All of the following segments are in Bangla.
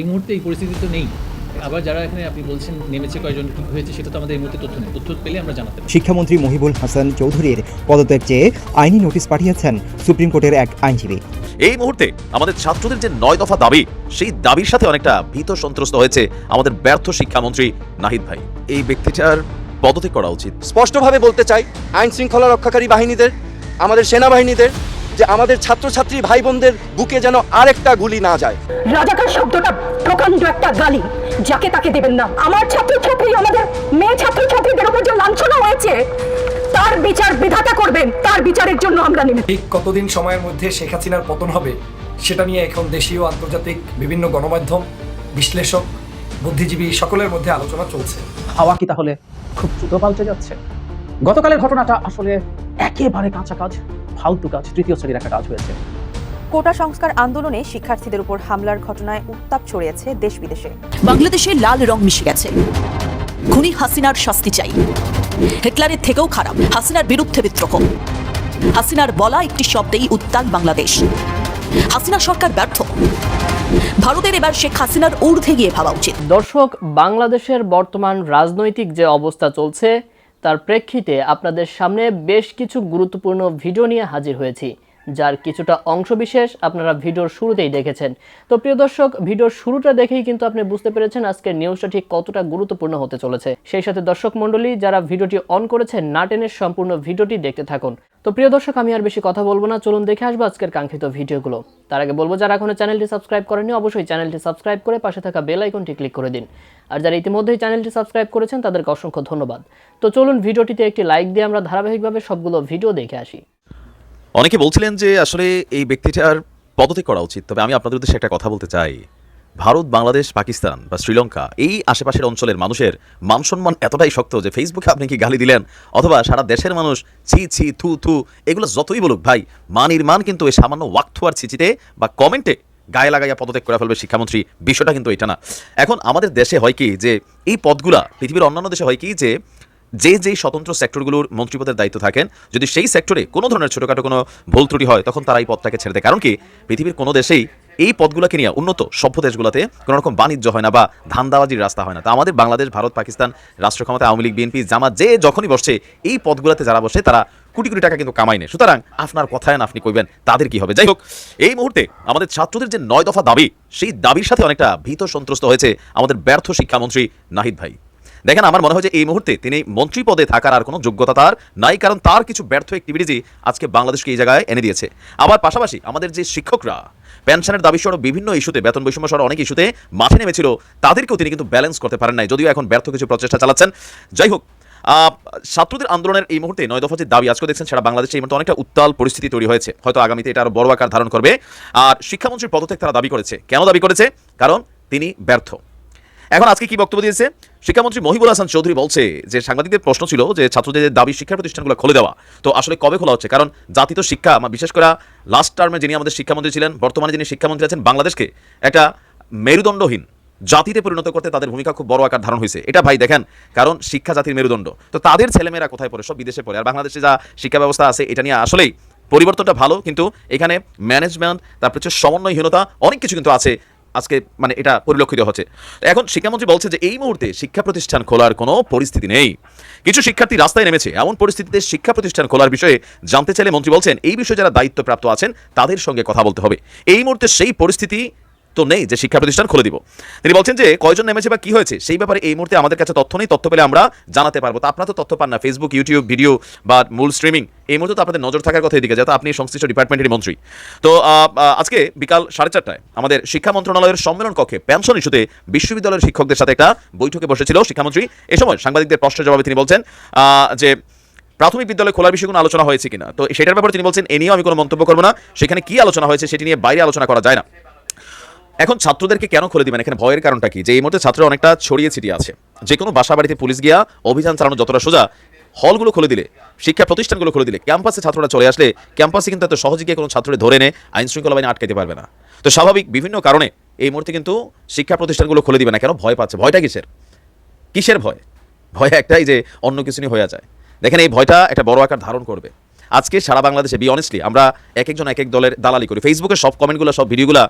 এই মুহূর্তে এই পরিস্থিতি তো নেই। আবার যারা এখানে আপনি বলছেন নেমেছে কয়জন কি হয়েছে সেটা তো আমাদের এই মুহূর্তে তথ্য নেই। তথ্য পেলে আমরা জানাতে পারি। শিক্ষামন্ত্রী মহিবুল হাসান চৌধুরীর পদত্যাগ চেয়ে আইনি নোটিশ পাঠিয়েছেন সুপ্রিম কোর্টের এক আইনজীবী। এই মুহূর্তে আমাদের ছাত্রদের যে নয় দফা দাবি সেই দাবির সাথে অনেকটা ভীত সন্ত্রস্ত হয়েছে আমাদের ব্যর্থ শিক্ষামন্ত্রী নাহিদ ভাই। এই ব্যক্তিটার পদত্যাগ করা উচিত। স্পষ্টভাবে বলতে চাই আইন শৃঙ্খলা রক্ষাকারী বাহিনীদের আমাদের সেনাবাহিনীদের যে আমাদের ছাত্রছাত্রী ভাই বোনদের বুকে যেন আরেকটা গুলি না যায়। রাজাকার শব্দটা প্রকাণ্ড একটা গালি যাকে তাকে দেবেন না। আমার ছাত্রছাত্রী আমাদের মেয়ে ছাত্রছাত্রীদের উপর যে লাঞ্ছনা হয়েছে তার বিচার বিধাতা করবেন তার বিচারের জন্য আমরা নেমে ঠিক কতদিন সময়ের মধ্যে শেখ হাসিনার পতন হবে সেটা নিয়ে এখন দেশীয় আন্তর্জাতিক বিভিন্ন গণমাধ্যম বিশ্লেষক বুদ্ধিজীবী সকলের মধ্যে আলোচনা চলছে। হাওয়া কি তাহলে খুব দ্রুত পাল্টে যাচ্ছে? গতকালের ঘটনাটা আসলে একেবারে কাঁচা কাজ ফালতু কাজ তৃতীয় শ্রেণির একটা কাজ হয়েছে। কোটা সংস্কার আন্দোলনে শিক্ষার্থীদের উপর হামলার ঘটনায় উত্তাপ ছড়িয়েছে দেশ বিদেশে বাংলাদেশে লাল রং মিশে গেছে। খুনি হাসিনার শাস্তি চাই। হিটলারের থেকেও খারাপ হাসিনার বিরুদ্ধে বিদ্রোহ। হাসিনার বলা একটি শব্দেই উত্তাল বাংলাদেশ। হাসিনা সরকার ব্যর্থ। ভারতের এবার শেখ হাসিনার ঊর্ধ্বে গিয়ে ভাবা উচিত। দর্শক বাংলাদেশের বর্তমান রাজনৈতিক যে অবস্থা চলছে তার প্রেক্ষিতে আপনাদের সামনে বেশ কিছু গুরুত্বপূর্ণ ভিডিও নিয়ে হাজির হয়েছি। যার কিছুটা অংশবিশেষ আপনারা ভিডিওর শুরুতেই দেখেছেন। তো প্রিয় দর্শক, ভিডিওর শুরুটা দেখেই কিন্তু আপনি বুঝতে পেরেছেন আজকের নিউজটা ঠিক কতটা গুরুত্বপূর্ণ হতে চলেছে। সেই সাথে দর্শক মণ্ডলী, যারা ভিডিওটি অন করেছেন, না টেনের সম্পূর্ণ ভিডিওটি দেখতে থাকুন। তো প্রিয় দর্শক, আমি আর বেশি কথা বলব না। চলুন দেখে আসব আজকের কাঙ্ক্ষিত ভিডিওগুলো। তার আগে বলব, যারা এখনও চ্যানেলটি সাবস্ক্রাইব করেনি অবশ্যই চ্যানেলটি সাবস্ক্রাইব করে পাশে থাকা বেল আইকনটি ক্লিক করে দিন। আর যারা ইতিমধ্যেই চ্যানেলটি সাবস্ক্রাইব করেছেন, তাদেরকে অসংখ্য ধন্যবাদ। তো চলুন ভিডিওটিতে একটি লাইক দিয়ে আমরা ধারাবাহিকভাবে সবগুলো ভিডিও দেখে আসি। অনেকে বলছিলেন যে আসলে এই ব্যক্তিটার পদত্যাগ করা উচিত, তবে আমি আপনাদের উদ্দেশ্যে একটা কথা বলতে চাই। ভারত, বাংলাদেশ, পাকিস্তান বা শ্রীলঙ্কা, এই আশেপাশের অঞ্চলের মানুষের মান সম্মান এতটাই শক্ত যে ফেসবুকে আপনি কি গালি দিলেন? অথবা সারা দেশের মানুষ ছি ছি, থু থু, এগুলো যতই বলুক ভাই মানির মান কিন্তু এই সামান্য ওয়াক্থুয়ার ছিচিতে বা কমেন্টে গায়ে লাগাইয়া পদত্যাগ করে ফেলবে শিক্ষামন্ত্রী, বিষয়টা কিন্তু এটা না। এখন আমাদের দেশে হয় কি যে, এই পদগুলা, পৃথিবীর অন্যান্য দেশে হয় কি যে যে যেই স্বতন্ত্র সেক্টরগুলোর মন্ত্রীপদের দায়িত্ব থাকেন, যদি সেই সেক্টরে কোনো ধরনের ছোটোখাটো কোনো ভুল ত্রুটি হয়, তখন তারা এই পদটাকে ছেড়ে দেয়। কারণ কি, পৃথিবীর কোনো দেশেই এই পদগুলোকে নিয়ে উন্নত সভ্য দেশগুলোতে কোনো রকম বাণিজ্য হয় না বা ধান্দাবাজির রাস্তা হয় না। তা আমাদের বাংলাদেশ, ভারত, পাকিস্তান রাষ্ট্র ক্ষমতা আওয়ামী লীগ, বিএনপি, জামাত, যে যখনই বসছে, এই পদগুলোতে যারা বসে, তারা কোটি কোটি টাকা কিন্তু কামাই নেই সুতরাং আপনার কথায় না আপনি কইবেন, তাদের কি হবে? যাই হোক, এই মুহূর্তে আমাদের ছাত্রদের যে নয় দফা দাবি, সেই দাবির সাথে অনেকটা ভীত সন্ত্রস্ত হয়েছে আমাদের ব্যর্থ শিক্ষামন্ত্রী নাহিদ ভাই। দেখেন, আমার মনে হয় যে এই মুহূর্তে তিনি মন্ত্রী পদে থাকার আর কোনো যোগ্যতা তার নাই, কারণ তার কিছু ব্যর্থ অ্যাক্টিভিটিজই আজকে বাংলাদেশকে এই জায়গায় এনে দিয়েছে। আবার পাশাপাশি আমাদের যে শিক্ষকরা, পেনশনের দাবি সহ বিভিন্ন ইস্যুতে, বেতন বৈষম্য সহ অনেক ইস্যুতে মাঠে নেমেছিল, তাদেরকেও তিনি কিন্তু ব্যালেন্স করতে পারেন নাই, যদিও এখন ব্যর্থ কিছু প্রচেষ্টা চালাচ্ছেন। যাই হোক ছাত্রদের আন্দোলনের এই মুহূর্তে নয় দফা যে দাবি আজকে দেখছেন সেটা বাংলাদেশে এই মুহূর্তে অনেকটা উত্তাল পরিস্থিতি তৈরি হয়েছে। হয়তো আগামীতে এটা আরও বড় আকার ধারণ করবে। আর শিক্ষামন্ত্রীর পদত্যাগ তারা দাবি করেছে। কেন দাবি করেছে? কারণ তিনি ব্যর্থ। এখন আজকে কি বক্তব্য দিয়েছে? শিক্ষামন্ত্রী মহিবুল হাসান চৌধুরী বলছে যে সাংবাদিকদের প্রশ্ন ছিল যে ছাত্রদের দাবি শিক্ষা প্রতিষ্ঠানগুলো খুলে দেওয়া। তো আসলে কবে খোলা হচ্ছে? কারণ জাতীয় শিক্ষা বিশেষ করে লাস্ট টার্মে যিনি আমাদের শিক্ষামন্ত্রী ছিলেন, বর্তমানে যিনি শিক্ষামন্ত্রী আছেন বাংলাদেশকে, একটা মেরুদণ্ডহীন জাতিতে পরিণত করতে তাদের ভূমিকা খুব বড় আকার ধারণ হয়েছে। এটা ভাই দেখেন, কারণ শিক্ষা জাতির মেরুদণ্ড। তো তাদের ছেলেমেয়েরা কোথায় পড়ে? সব বিদেশে পড়ে। আর বাংলাদেশে যা শিক্ষা ব্যবস্থা আছে, এটা নিয়ে আসলেই পরিবর্তনটা ভালো, কিন্তু এখানে ম্যানেজমেন্ট তারপর হচ্ছে সমন্বয়হীনতা, অনেক কিছু কিন্তু আছে আজকে মানে এটা পরিলক্ষিত হচ্ছে। এখন শিক্ষামন্ত্রী বলছে যে, এই মুহূর্তে শিক্ষা প্রতিষ্ঠান খোলার কোনো পরিস্থিতি নেই। কিছু শিক্ষার্থী রাস্তায় নেমেছে। এমন পরিস্থিতিতে শিক্ষা প্রতিষ্ঠান খোলার বিষয়ে জানতে চাইলে মন্ত্রী বলছেন, এই বিষয়ে যারা দায়িত্বপ্রাপ্ত আছেন, তাদের সঙ্গে কথা বলতে হবে। এই মুহূর্তে সেই পরিস্থিতি তো নেই যে শিক্ষা প্রতিষ্ঠান খুলে দিব। তিনি বলছেন যে, কয়জন নেমেছে বা কি হয়েছে, সেই ব্যাপারে এই মুহূর্তে আমাদের কাছে তথ্য নেই, তথ্য পেলে আমরা জানাতে পারব। তো আপনারা তো তথ্য পান না ফেসবুক ইউটিউব ভিডিও বা মূল স্ট্রিমিং এই মুহূর্তে তো আপনাদের নজর থাকার কথা এদিকে যাতে আপনি সংশ্লিষ্ট ডিপার্টমেন্টের মন্ত্রী। তো আজকে বিকাল সাড়ে চারটায় আমাদের শিক্ষা মন্ত্রণালয়ের সম্মেলন কক্ষে পেনশন ইস্যুতে বিশ্ববিদ্যালয়ের শিক্ষকদের সাথে একটা বৈঠকে বসেছিল শিক্ষামন্ত্রী। এ সময় সাংবাদিকদের প্রশ্নের জবাবে তিনি বলছেন যে প্রাথমিক বিদ্যালয় খোলার বিষয়ে কোনো আলোচনা হয়েছে কিনা? তো সেটার ব্যাপারে তিনি বলছেন, এ নিয়েও আমি কোনো মন্তব্য করব না। সেখানে কি আলোচনা হয়েছে সেটি নিয়ে বাইরে আলোচনা করা যায় না। এখন ছাত্রদেরকে কেন খুলে দিবেন? এখানে ভয়ের কারণটা কি? যে এই মুহূর্তে ছাত্ররা অনেকটা ছড়িয়ে ছিটিয়ে আছে। যে কোনো বাসা বাড়িতে পুলিশ গিয়া অভিযান চালানো যতটা সোজা, হলগুলো খুলে দিলে, শিক্ষা প্রতিষ্ঠানগুলো খুলে দিলে, ক্যাম্পাসে ছাত্ররা চলে আসলে ক্যাম্পাসে কিন্তু এত সহজে গিয়ে কোনো ছাত্রদের ধরে এনে আইন শৃঙ্খলা বাহিনী আটকাতে পারবে না। তো স্বাভাবিক বিভিন্ন কারণে এই মুহূর্তে কিন্তু শিক্ষা প্রতিষ্ঠানগুলো খুলে দিবে না। কেন? ভয় পাচ্ছে। ভয়টা কিসের? কিসের ভয়? ভয় একটাই যে অন্য কিছু নিয়ে হয়ে যায়। দেখেন এই ভয়টা একটা বড় আকার ধারণ করবে। আজকে সারা বাংলাদেশে বি অনেস্টলি আমরা এক একজন, এক এক দলের দালালি করি। ফেসবুকে সব কমেন্টগুলো, সব ভিডিওগুলো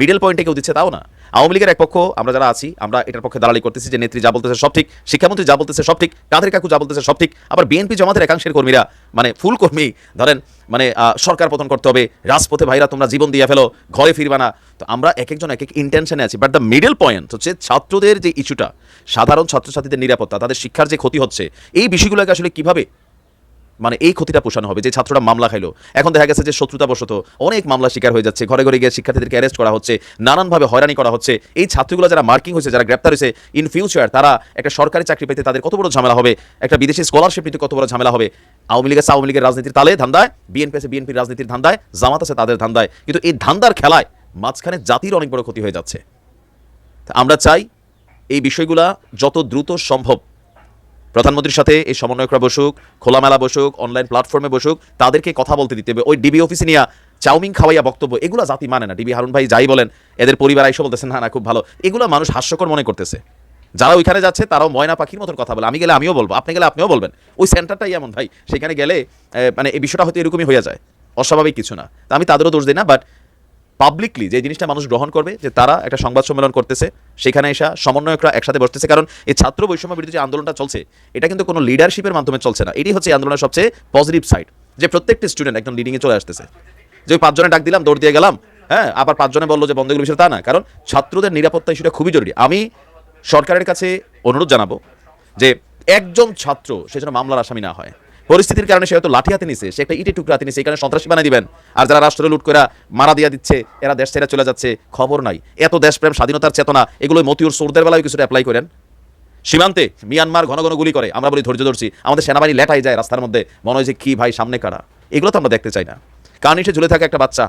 মিডল পয়েন্টে কেউ দিচ্ছে, তাও না। আওয়ামী লীগের এক পক্ষ, আমরা যারা আছি, আমরা এটার পক্ষে দালালি করতেছি যে নেত্রী যা বলতেছে সব ঠিক, শিক্ষামন্ত্রী যা বলতেছে সব ঠিক, কাদের কাকু যা বলতেছে সব ঠিক, আবার বিএনপি জমাতের একাংশের কর্মীরা মানে ফুল কর্মী, ধরেন মানে সরকার পতন করতে হবে, রাজপথে ভাইরা তোমরা জীবন দিয়ে ফেলো, ঘরে ফিরবা না। তো আমরা এক একজন, এক এক ইন্টেনশনে আছি বাট দ্য মিডল পয়েন্ট হচ্ছে ছাত্রদের যে ইস্যুটা সাধারণ ছাত্রছাত্রীদের নিরাপত্তা, তাদের শিক্ষার যে ক্ষতি হচ্ছে, এই বিষয়গুলোকে আসলে কীভাবে মানে এই ক্ষতিটা পোষানো হবে, যে ছাত্ররা মামলা খাইলো। এখন দেখা গেছে যে শত্রুতাবশত অনেক মামলা শিকার হয়ে যাচ্ছে। ঘরে ঘরে গিয়ে শিক্ষার্থীদেরকে অ্যারেস্ট করা হচ্ছে, নানানভাবে হয়রানি করা হচ্ছে। এই ছাত্রগুলো যারা মার্কিং হয়েছে, যারা গ্রেপ্তার হয়েছে ইন ফিউচার তারা একটা সরকারি চাকরি পেতে তাদের কত বড় ঝামেলা হবে? একটা বিদেশি স্কলারশিপ নিতে কত বড় ঝামেলা হবে? আওয়ামী লীগের আওয়ামী লীগের রাজনীতির তালে ধান্দায় বিএনপি আছে বিএনপির রাজনীতির ধান্দায়, জামাত আছে তাদের ধান্দায়। কিন্তু এই ধান্দার খেলায় মাঝখানে জাতির অনেক বড় ক্ষতি হয়ে যাচ্ছে। আমরা চাই এই বিষয়গুলা যত দ্রুত সম্ভব প্রধানমন্ত্রীর সাথে এই সমন্বয়করা বসুক, খোলামেলা বসুক অনলাইন প্ল্যাটফর্মে বসুক, তাদেরকে কথা বলতে দিতে হবে। ওই ডিবি অফিসে নিয়ে চাউমিন খাওয়াইয়া বক্তব্য, এগুলো জাতি মানে না। ডিবি হারুন ভাই যাই বলেন, এদের পরিবার আইসো বলতেছে, না না, খুব ভালো। এগুলো মানুষ হাস্যকর মনে করতেছে। যারা ওইখানে যাচ্ছে, তারাও ময়না পাখির মতন কথা বলে। আমি গেলে আমিও বলব, আপনি গেলে আপনিও বলবেন। ওই সেন্টারটাই এমন ভাই, সেখানে গেলে মানে এই বিষয়টা হয়তো এরকমই হয়ে যায়। অস্বাভাবিক কিছু না। আমি তাদেরও দোষ দিই না বাট পাবলিকলি যে জিনিসটা মানুষ গ্রহণ করবে, যে তারা একটা সংবাদ সম্মেলন করতেছে, সেখানে এসে সমন্বয়করা একসাথে বসতেছে। কারণ এই ছাত্র বৈষম্য বিরোধী যে আন্দোলনটা চলছে, এটা কিন্তু কোনো লিডারশিপের মাধ্যমে চলছে না। এটি হচ্ছে আন্দোলনের সবচেয়ে পজিটিভ সাইড যে প্রত্যেকটি স্টুডেন্ট একদম লিডিংয়ে চলে আসতেছে। যে পাঁচজনে ডাক দিলাম, দৌড় দিয়ে গেলাম হ্যাঁ আবার পাঁচজনে বলল যে বন্ধগুলো বিষয় তা না। কারণ ছাত্রদের নিরাপত্তা ইস্যুটা খুবই জরুরি। আমি সরকারের কাছে অনুরোধ জানাব যে একজন ছাত্র সে যেন মামলার আসামি না হয়। পরিস্থিতির কারণে সে হয়তো লাঠি হাতে নিছে, সে একটা ইটে টুকরা হাতে নিছে, এখানে সন্ত্রাসী বানিয়ে দিবেন। আর যারা রাষ্ট্র লুট করে মারা দিয়া দিচ্ছে, এরা দেশ ছেড়ে চলে যাচ্ছে, খবর নাই। এত দেশপ্রেম, স্বাধীনতার চেতনা, এগুলো মতিউর সোরদের বেলায় কিছুটা অ্যাপ্লাই করেন। সীমান্তে মিয়ানমার ঘন ঘন গুলি করে, আমরা বলি ধৈর্য ধরছি, আমাদের সেনাবাহিনী লেটাই যায় রাস্তার মধ্যে, মনে হয় যে কি ভাই, সামনে কারা? এগুলো তো আমরা দেখতে চাই না। কারণ এসে ঝুলে থাকে একটা বাচ্চা?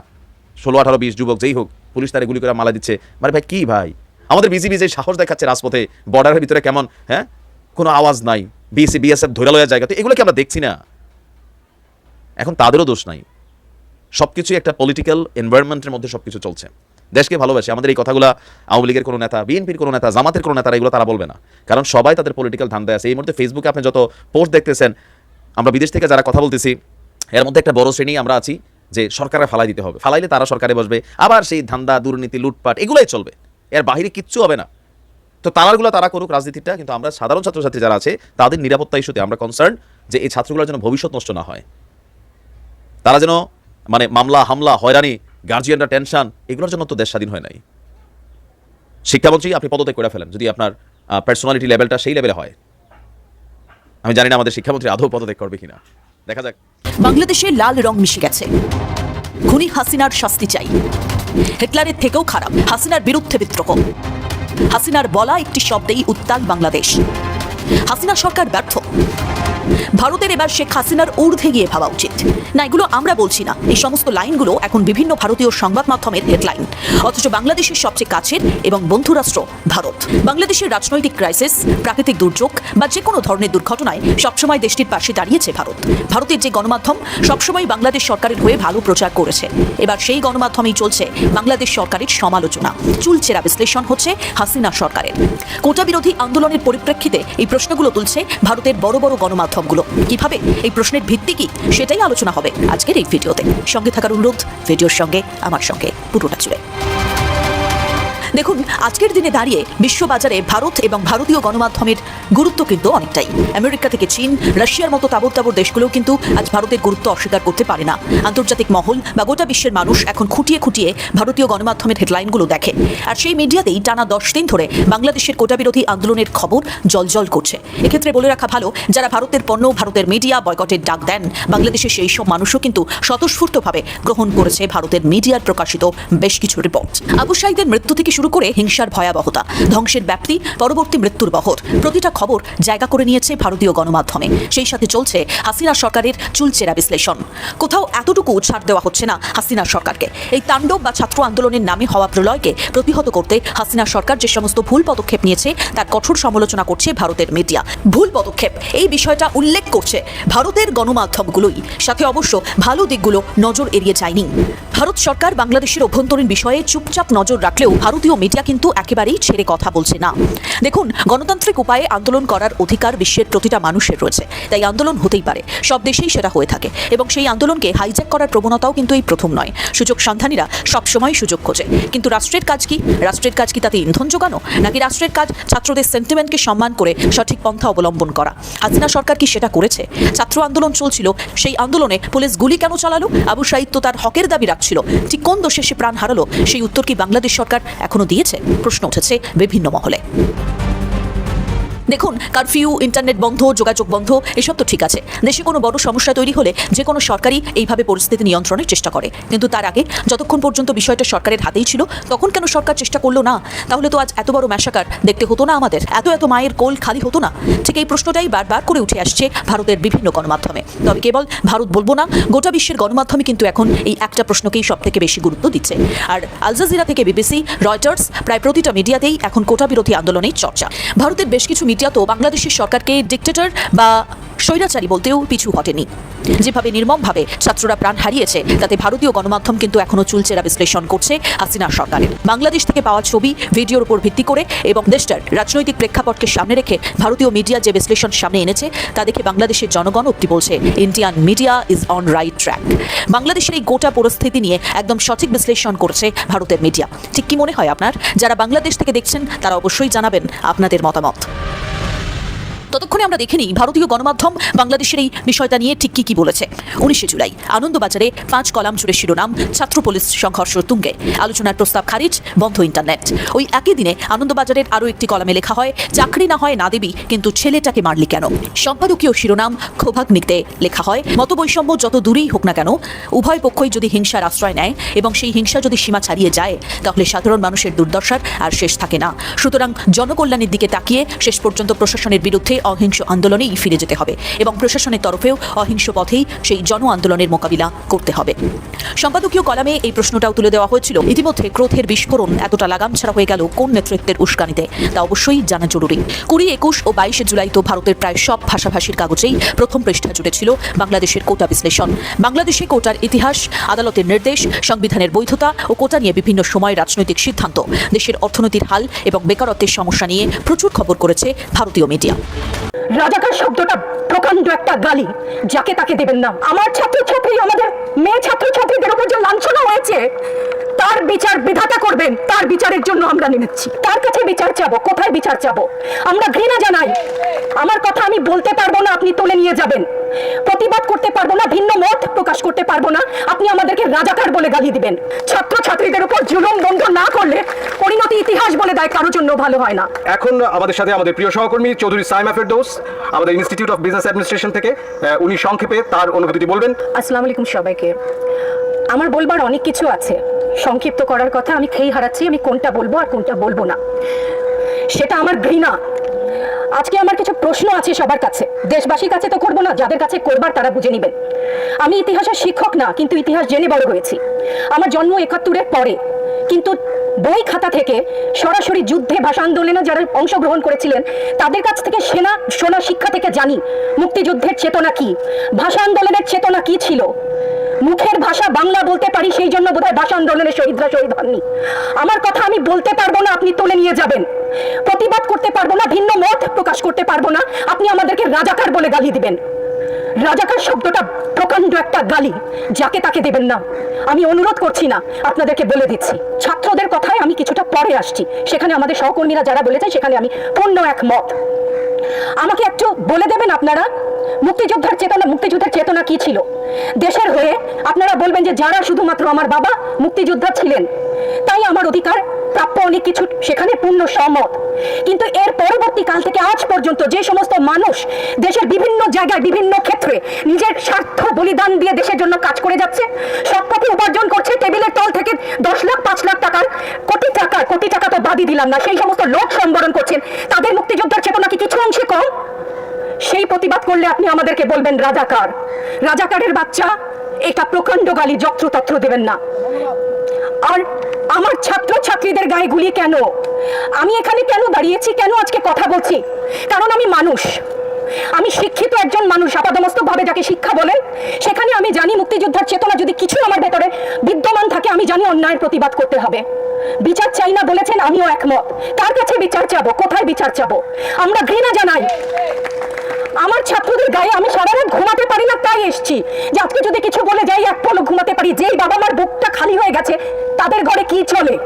ষোলো, আঠারো, বিশ যুবক, যেই হোক, পুলিশ তারে গুলি করে মালা দিচ্ছে। মানে ভাই, কি ভাই? আমাদের বিজিবি যে সাহস দেখাচ্ছে রাজপথে বর্ডারের ভিতরে কেমন হ্যাঁ? কোনো আওয়াজ নাই। বিএসসি বিএসএফ ধরে লওয়ার জায়গা তো এগুলো কি আমরা দেখছি না? এখন তাদেরও দোষ নাই। সব কিছুই একটা পলিটিক্যাল এনভায়রনমেন্টের মধ্যে সব কিছু চলছে। দেশকে ভালোবাসে, আমাদের এই কথাগুলো আওয়ামী লীগের কোনো নেতা বিএনপির কোনো নেতা, জামাতের কোনো নেতারা এগুলো তারা বলবে না। কারণ সবাই তাদের পলিটিক্যাল ধান্দায় আছে। এই মুহূর্তে ফেসবুকে আপনি যত পোস্ট দেখতেছেন, আমরা বিদেশ থেকে যারা কথা বলতেছি, এর মধ্যে একটা বড় শ্রেণি আমরা আছি যে সরকারে ফালাই দিতে হবে। ফালাইলে তারা সরকারে বসবে, আবার সেই ধান্দা, দুর্নীতি, লুটপাট, এগুলোই চলবে। এর বাইরে কিচ্ছু হবে না। তো তারাগুলো তারা করুক, রাজনীতিটা, কিন্তু আমরা সাধারণ ছাত্রছাত্রী যারা আছে, তাদের নিরাপত্তা ইস্যুতে আমরা কনসার্ন যে এই ছাত্রগুলোর যেন ভবিষ্যৎ নষ্ট না হয়। তারা যেন মানে মামলা, হামলা, হয়রানি গার্জিয়ানরা টেনশন এগুলোর জন্য তো দেশ স্বাধীন হয় নাই। শিক্ষামন্ত্রী, আপনি পদত্যাগ করে ফেলেন, যদি আপনার পার্সোনালিটি লেভেলটা সেই লেভেলে হয়। আমি জানি না আমাদের শিক্ষামন্ত্রী আদৌ পদত্যাগ করবে কিনা। দেখা যাক। বাংলাদেশে লাল রং মিশে গেছে। খুনি হাসিনার শাস্তি চাই। হিটলারের থেকেও খারাপ। হাসিনার বিরুদ্ধে বিদ্রোহ। হাসিনার বলা একটি শব্দেই উত্তাল বাংলাদেশ। হাসিনা সরকার ব্যর্থ। ভারতের এবার শেখ হাসিনার ঊর্ধ্বে গিয়ে ভাবা উচিত। না, এগুলো আমরা বলছি না। এই সমস্ত লাইনগুলো এখন বিভিন্ন ভারতীয় সংবাদ মাধ্যমের হেডলাইন। অথচ বাংলাদেশের সবচেয়ে কাছের এবং বন্ধুরাষ্ট্র ভারত। বাংলাদেশের রাজনৈতিক ক্রাইসিস প্রাকৃতিক দুর্যোগ বা যে কোনো ধরনের দুর্ঘটনায় সবসময় দেশটির পাশে দাঁড়িয়েছে ভারত। ভারতের যে গণমাধ্যম সবসময় বাংলাদেশ সরকারের হয়ে ভালো প্রচার করেছে। এবার সেই গণমাধ্যমেই চলছে বাংলাদেশ সরকারের সমালোচনা। চুলচেরা বিশ্লেষণ হচ্ছে হাসিনা সরকারের। কোটা বিরোধী আন্দোলনের পরিপ্রেক্ষিতে এই প্রশ্নগুলো তুলছে ভারতের বড় বড় গণমাধ্যমগুলো। কীভাবে? এই প্রশ্নের ভিত্তি কি? সেটাই আলোচনা হবে আজকের এই ভিডিওতে। সঙ্গে থাকার অনুরোধ, ভিডিওর সঙ্গে, আমার সঙ্গে, পুরোটা জুড়ে। দেখুন, আজকের দিনে দাঁড়িয়ে বিশ্ববাজারে ভারত এবং ভারতীয় গণমাধ্যমের গুরুত্ব কিন্তু অনেকটাই। আমেরিকা থেকে চীন, রাশিয়ার মতো তাবর তাবর দেশগুলোও কিন্তু আজ ভারতের গুরুত্ব অস্বীকার করতে পারে না। আন্তর্জাতিক মহল বা গোটা বিশ্বের মানুষ এখন খুঁটিয়ে খুঁটিয়ে ভারতীয় গণমাধ্যমের হেডলাইনগুলো দেখে। আর সেই মিডিয়াতেই টানা দশ দিন ধরে বাংলাদেশের কোটা বিরোধী আন্দোলনের খবর জলজল করছে। এক্ষেত্রে বলে রাখা ভালো, যারা ভারতের পণ্য, ভারতের মিডিয়া বয়কটের ডাক দেন, বাংলাদেশের সেই সব মানুষও কিন্তু স্বতঃস্ফূর্তভাবে গ্রহণ করেছে ভারতের মিডিয়ার প্রকাশিত বেশ কিছু রিপোর্ট। আবু সাইদের মৃত্যু থেকে শুরু করে হিংসার ভয়াবহতা। ধ্বংসের ব্যাপ্তি, পরবর্তী মৃত্যুর বহর। প্রতিটা খবর জায়গা করে নিয়েছে ভারতীয় গণমাধ্যমে। সেই সাথে চলছে হাসিনা সরকারের চুলচেরা বিশ্লেষণ। কোথাও এতটুকু ছাড় দেওয়া হচ্ছে না হাসিনা সরকারকে। এই তাণ্ডব বা ছাত্র আন্দোলনের নামে হওয়া প্রলয়কে প্রতিহত করতে হাসিনা সরকার যে সমস্ত ভুল পদক্ষেপ নিয়েছে, তার কঠোর সমালোচনা করছে ভারতের মিডিয়া। ভুল পদক্ষেপ, এই বিষয়টা উল্লেখ করছে ভারতের গণমাধ্যমগুলোই। সাথে অবশ্য ভালো দিকগুলো নজর এড়িয়ে যায়নি। ভারত সরকার বাংলাদেশের অভ্যন্তরীণ বিষয়ে চুপচাপ নজর রাখলেও ভারতীয় ভারতীয় মিডিয়া কিন্তু একেবারেই ছেড়ে কথা বলছে না। দেখুন, গণতান্ত্রিক উপায়ে আন্দোলন করার অধিকার বিশ্বের প্রতিটা মানুষের রয়েছে। তাই আন্দোলন হতেই পারে, সব দেশেই সেটা হয়ে থাকে। এবং সেই আন্দোলনকে হাইজ্যাক করার প্রবণতাও কিন্তু এই প্রথম নয়। সুযোগ সন্ধানীরা সবসময় সুযোগ খোঁজে। কিন্তু রাষ্ট্রের কাজ কি? রাষ্ট্রের কাজ কি তাতে ইন্ধন যোগানো? নাকি রাষ্ট্রের কাজ ছাত্রদের সেন্টিমেন্টকে সম্মান করে সঠিক পন্থা অবলম্বন করা? হাসিনা সরকার কি সেটা করেছে? ছাত্র আন্দোলন চলছিল, সেই আন্দোলনে পুলিশ গুলি কেন চালালো? আবু সাহিত্য তার হকের দাবি রাখছিল। ঠিক কোন দোষে সে প্রাণ হারালো? সেই উত্তর কি বাংলাদেশ সরকার এখনও দিয়েছে। প্রশ্ন উঠেছে বিভিন্ন মহলে। দেখুন কারফিউ ইন্টারনেট বন্ধ, যোগাযোগ বন্ধ, এসব তো ঠিক আছে। দেশে কোনো বড় সমস্যা তৈরি হলে যে কোনো সরকারই এইভাবে পরিস্থিতি নিয়ন্ত্রণের চেষ্টা করে। কিন্তু তার আগে যতক্ষণ পর্যন্ত বিষয়টা সরকারের হাতেই ছিল, তখন কেন সরকার চেষ্টা করল না? তাহলে তো আজ এত বড় ম্যাসাকার দেখতে হতো না আমাদের? এত এত মায়ের কোল খালি হতো না? ঠিক এই প্রশ্নটাই বারবার করে উঠে আসছে ভারতের বিভিন্ন গণমাধ্যমে। তবে কেবল ভারত বলব না, গোটা বিশ্বের গণমাধ্যমে কিন্তু এখন এই একটা প্রশ্নকেই সব থেকে বেশি গুরুত্ব দিচ্ছে। আর আলজাজিরা থেকে বিবিসি, রয়টার্স, প্রায় প্রতিটা মিডিয়াতেই এখন কোটা বিরোধী আন্দোলনের চর্চা। ভারতের বেশ কিছু মিডিয়া তো বাংলাদেশের সরকারকে ডিক্টেটর বা স্বৈরাচারী বলতেও পিছু হটেনি। যেভাবে নির্মমভাবে ছাত্ররা প্রাণ হারিয়েছে, তাতে ভারতীয় গণমাধ্যম কিন্তু এখনও চুলচেরা বিশ্লেষণ করছে হাসিনা সরকারের। বাংলাদেশ থেকে পাওয়া ছবি, ভিডিওর উপর ভিত্তি করে এবং দেশটার রাজনৈতিক প্রেক্ষাপটকে সামনে রেখে ভারতীয় মিডিয়া যে বিশ্লেষণ সামনে এনেছে, তা দেখে বাংলাদেশের জনগণ অব্দি বলছে Indian media is on right track বাংলাদেশের এই গোটা পরিস্থিতি নিয়ে একদম সঠিক বিশ্লেষণ করছে ভারতের মিডিয়া। ঠিক কি মনে হয় আপনার? যারা বাংলাদেশ থেকে দেখছেন, তারা অবশ্যই জানাবেন আপনাদের মতামত। ততক্ষণে আমরা দেখে নিই ভারতীয় গণমাধ্যম বাংলাদেশের এই বিষয়টা নিয়ে ঠিক কি কি বলেছে। উনিশে জুলাই, আনন্দবাজারে পাঁচ কলাম জুড়ে শিরোনাম, ছাত্র পুলিশ সংঘর্ষ তুঙ্গে। আলোচনার প্রস্তাব খারিজ, বন্ধ ইন্টারনেট। ওই একই দিনে আনন্দবাজারের আরও একটি কলামে লেখা হয়, চাকরি না হয় না দেবী, কিন্তু ছেলেটাকে মারলি কেন? সম্পাদকীয় শিরোনাম ক্ষোভাগ্নিতে লেখা হয়, মতবৈষম্য যত দূরেই হোক না কেন, উভয় পক্ষই যদি হিংসার আশ্রয় নেয় এবং সেই হিংসা যদি সীমা ছাড়িয়ে যায়, তাহলে সাধারণ মানুষের দুর্দশার আর শেষ থাকে না। সুতরাং জনকল্যাণের দিকে তাকিয়ে শেষ পর্যন্ত প্রশাসনের বিরুদ্ধে অহিংস আন্দোলনেই ফিরে যেতে হবে এবং প্রশাসনের তরফেও অহিংস পথেই সেই জন আন্দোলনের মোকাবিলা করতে হবে। সম্পাদকীয় কলামে এই প্রশ্নটাও তুলে দেওয়া হয়েছিল। ইতিমধ্যে ক্রোধের বিস্ফোরণ এতটা লাগাম ছাড়া হয়ে গেল কোন নেতৃত্বের উস্কানিতে? তা অবশ্যই জানা জরুরি। কুড়ি একুশ ও বাইশে জুলাই তো ভারতের প্রায় সব ভাষাভাষীর কাগজেই প্রথম পৃষ্ঠা জুড়ে ছিল বাংলাদেশের কোটা বিশ্লেষণ। বাংলাদেশে কোটার ইতিহাস, আদালতের নির্দেশ, সংবিধানের বৈধতা ও কোটা নিয়ে বিভিন্ন সময় রাজনৈতিক সিদ্ধান্ত। দেশের অর্থনীতির হাল এবং বেকারত্বের সমস্যা নিয়ে প্রচুর খবর করেছে ভারতীয় মিডিয়া। রাজাকার শব্দটা প্রকাণ্ড একটা গালি, যাকে তাকে দেবেন না। আমার ছাত্র ছাত্রী আমাদের মেয়ে ছাত্র ছাত্রীদের উপর যে লাঞ্ছনা হয়েছে, তার বিচার বিধাতা করবেন, তার বিচারের জন্য আমরা নেমেছি। তার কাছে বিচার চাবো? কোথায় বিচার চাবো? আমরা ঘৃণা জানাই। আমার কথা আমি বলতে পারব না, আপনি তুলে নিয়ে যাবেন। প্রতিবাদ করতে পারব না, ভিন্ন মত প্রকাশ করতে পারব না। আপনি আমাদেরকে রাজাকার বলে গালি দিবেন। ছাত্র ছাত্রীদের উপর জুলুম বন্ধ না করলে পরিণতি ইতিহাস বলে দেয় কারোর জন্য ভালো হয় না। এখন আমাদের সাথে আমাদের প্রিয় সহকর্মী চৌধুরী সাইমা ফেরদৌস, আমাদের ইনস্টিটিউট অফ বিজনেস অ্যাডমিনিস্ট্রেশন থেকে উনি সংক্ষেপে তার অনুভূতিটি বলবেন। আসসালামু আলাইকুম সবাইকে। আমার বলবার অনেক কিছু আছে। সংক্ষিপ্ত করার কথা আমি খেই হারাচ্ছি, আমি কোনটা বলব আর কোনটা বলব না। সেটা আমার ঘৃণা। আজকে আমার কিছু প্রশ্ন আছে সবার কাছে। দেশবাসীর কাছে তো করব না, যাদের কাছে করবার তারা বুঝে নেবেন। আমি ইতিহাসের শিক্ষক না, কিন্তু ইতিহাস জেনে বড় হয়েছি। আমার জন্ম একাত্তরের পরে। কিন্তু বই খাতা থেকে সরাসরি যুদ্ধে ভাষা আন্দোলনে যারা অংশগ্রহণ করেছিলেন, তাদের কাছ থেকে সেনা, সোনা শিক্ষা থেকে জানি মুক্তিযুদ্ধের চেতনা কি, ভাষা আন্দোলনের চেতনা কি ছিল? মুখের ভাষা বাংলা বলতে পারি, সেই জন্য বোধহয় ভাষা আন্দোলনের শহীদরা শহীদ হননি। আমার কথা আমি বলতে পারব না, আপনি তুলে নিয়ে যাবেন। প্রতিবাদ করতে পারব না, ভিন্ন মত প্রকাশ করতে পারব না, আপনি আমাদেরকে রাজাকার বলে গালি দিবেন। রাজাকার শব্দটা প্রকাণ্ড একটা গালি, যাকে তাকে দেবেন না। আমি অনুরোধ করছি না, আপনাদেরকে বলে দিচ্ছি। ছাত্রদের কথায় আমি কিছুটা পরে আসছি। সেখানে আমাদের সহকর্মীরা যারা বলেছেন, সেখানে আমি পূর্ণ এক মত আমাকে একটু বলে দেবেন আপনারা? মুক্তিযোদ্ধার চেতনা, মুক্তিযুদ্ধের চেতনা কি ছিল? দেশের হয়ে আপনারা বলবেন যে যারা শুধুমাত্র আমার বাবা মুক্তিযোদ্ধা ছিলেন, তাই আমার অধিকার প্রাপ্য অনেক কিছু সেখানে পূর্ণ সমত কিন্তু এর পরবর্তী কাল থেকে আজ পর্যন্ত যে সমস্ত মানুষ দেশের বিভিন্ন জায়গায়, বিভিন্ন ক্ষেত্রে নিজের স্বার্থ বলিদান দিয়ে দেশের জন্য কাজ করে যাচ্ছে, সব পথে উপার্জন করছে, টেবিলের তল থেকে দশ লাখ, পাঁচ লাখ টাকার কোটি টাকা কোটি টাকা তো বাদই দিলাম না, সেই সমস্ত লোক সম্বরণ করছেন, তাদের মুক্তিযোদ্ধার চেতনা কি কিছু অংশে কম? সেই প্রতিবাদ করলে আপনি আমাদেরকে বলবেন, রাজাকার, রাজাকারের বাচ্চা, এটা প্রকাণ্ড গালি যত্রতত্র দেবেন না। আর আমার ছাত্র ছাত্রীদের গায়ে গুলি কেন? আমি এখানে কেন দাঁড়িয়েছি? কেন আজকে কথা বলছি? কারণ আমি মানুষ। আমি শিক্ষিত একজন মানুষ। আপাদমস্তক ভাবে যাকে শিক্ষা বলেন, সেখানে আমি জানি মুক্তিযোদ্ধার চেতনা যদি কিছু আমার ভেতরে বিদ্যমান থাকে, আমি জানি অন্যায়ের প্রতিবাদ করতে হবে। বিচার চাই না বলেছেন, আমিও একমত। কার কাছে বিচার চাবো? কোথায় বিচার চাবো? আমরা ঘৃণা জানাই। আমার ছাত্রদের গায়ে আমি সারা রাত ঘুমাতে পারি না, তাই এসছি। যে আজকে যদি কিছু বলে যাই, এক পলক ঘুমাতে পারি, যেই বাবা মার বুকটা খালি হয়ে গেছে, তাদের ঘরে কি চলে?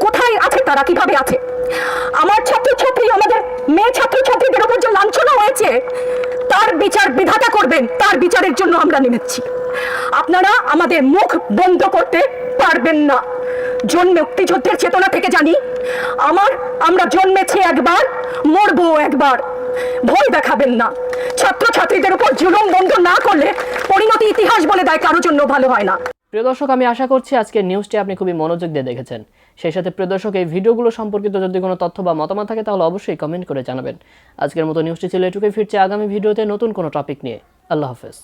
কোথায় আছে তারা, কীভাবে আছে? আমার ছাত্রছাত্রী, আমাদের মেয়ে ছাত্রছাত্রীদের উপর যে লাঞ্ছনা হয়েছে, তার বিচার বিধাতা করবেন, তার বিচারের জন্য আমরা নেমেছি। আপনারা আমাদের মুখ বন্ধ করতে পারবেন না। জন্ম মুক্তিযুদ্ধের চেতনা থেকে জানি, আমার, আমরা জন্মেছি একবার, মরবো একবার। ভয় দেখাবেন না। ছাত্রছাত্রীদের উপর জুলুম বন্ধ না করলে পরিণতি ইতিহাস বলে দেয়, কারোর জন্য ভালো হয় না। প্রিয় দর্শক, আমি আশা করছি আজকের নিউজটি আপনি খুবই মনোযোগ দিয়ে দেখেছেন। সেই সাথে প্রিয় দর্শক, এই ভিডিওগুলো সম্পর্কিত যদি কোনো তথ্য বা মতামত থাকে, তাহলে অবশ্যই কমেন্ট করে জানাবেন। আজকের মতো নিউজটি ছিল এটুকুই। ফিরছে আগামী ভিডিওতে নতুন কোনো টপিক নিয়ে। আল্লাহ হাফেজ।